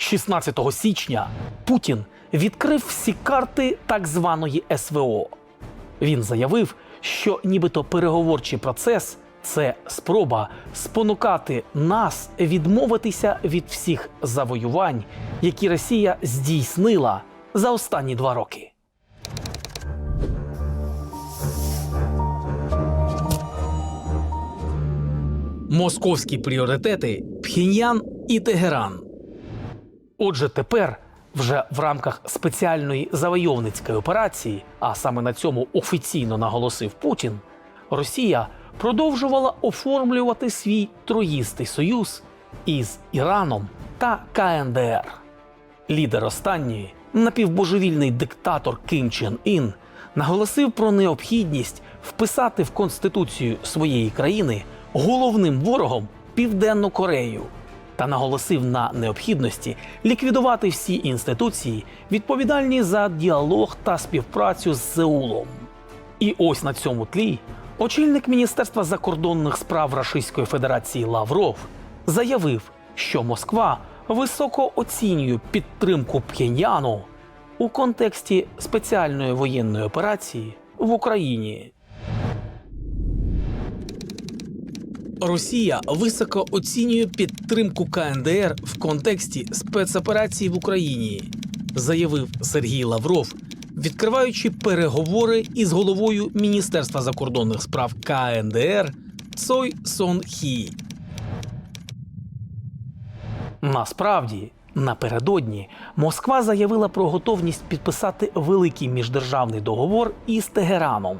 16 січня Путін відкрив всі карти так званої СВО. Він заявив, що нібито переговорчий процес це спроба спонукати нас відмовитися від всіх завоювань, які Росія здійснила за останні два роки. Московські пріоритети Пхеньян і Тегеран. Отже, тепер вже в рамках спеціальної завойовницької операції, а саме на цьому офіційно наголосив Путін, Росія продовжувала оформлювати свій троїстий союз із Іраном та КНДР. Лідер останньої, напівбожевільний диктатор Ким Чен Ін, наголосив про необхідність вписати в конституцію своєї країни головним ворогом Південну Корею та наголосив на необхідності ліквідувати всі інституції, відповідальні за діалог та співпрацю з Сеулом. І ось на цьому тлі очільник Міністерства закордонних справ Російської Федерації Лавров заявив, що Москва високо оцінює підтримку Пхеньяну у контексті спеціальної воєнної операції в Україні. Росія високо оцінює підтримку КНДР в контексті спецоперації в Україні, заявив Сергій Лавров, відкриваючи переговори із головою Міністерства закордонних справ КНДР Цой Сон Хі. Насправді, напередодні Москва заявила про готовність підписати великий міждержавний договор із Тегераном.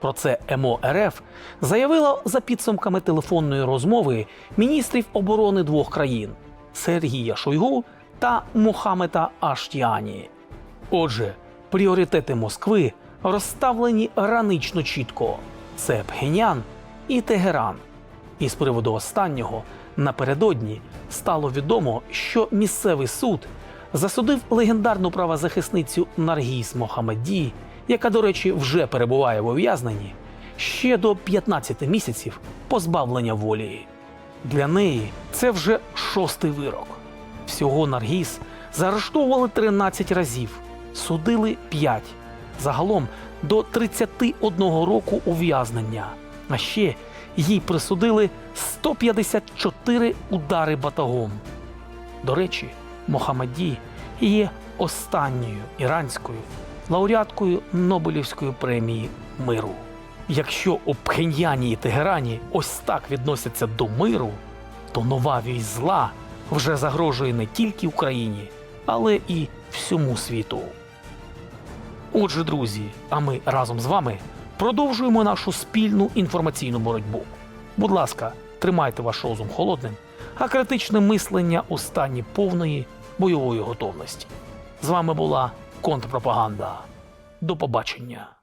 Про це МО РФ заявило за підсумками телефонної розмови міністрів оборони двох країн Сергія Шойгу та Мухаммеда Аштіані. Отже, пріоритети Москви розставлені гранично чітко: це Пхенян і Тегеран. І з приводу останнього напередодні стало відомо, що місцевий суд засудив легендарну правозахисницю Наргіз Мохамеді, яка, до речі, вже перебуває в ув'язненні, ще до 15 місяців позбавлення волі. Для неї це вже шостий вирок. Всього Наргіз заарештовували 13 разів, судили 5. Загалом до 31 року ув'язнення. А ще їй присудили 154 удари батагом. До речі, Мохаммеді є останньою іранською лауреаткою Нобелівської премії миру. Якщо у Пхеньяні і Тегерані ось так відносяться до миру, то нова вість зла вже загрожує не тільки Україні, але і всьому світу. Отже, друзі, а ми разом з вами продовжуємо нашу спільну інформаційну боротьбу. Будь ласка, тримайте ваш розум холодним, а критичне мислення у стані повної бойової готовності. З вами була контрпропаганда. До побачення.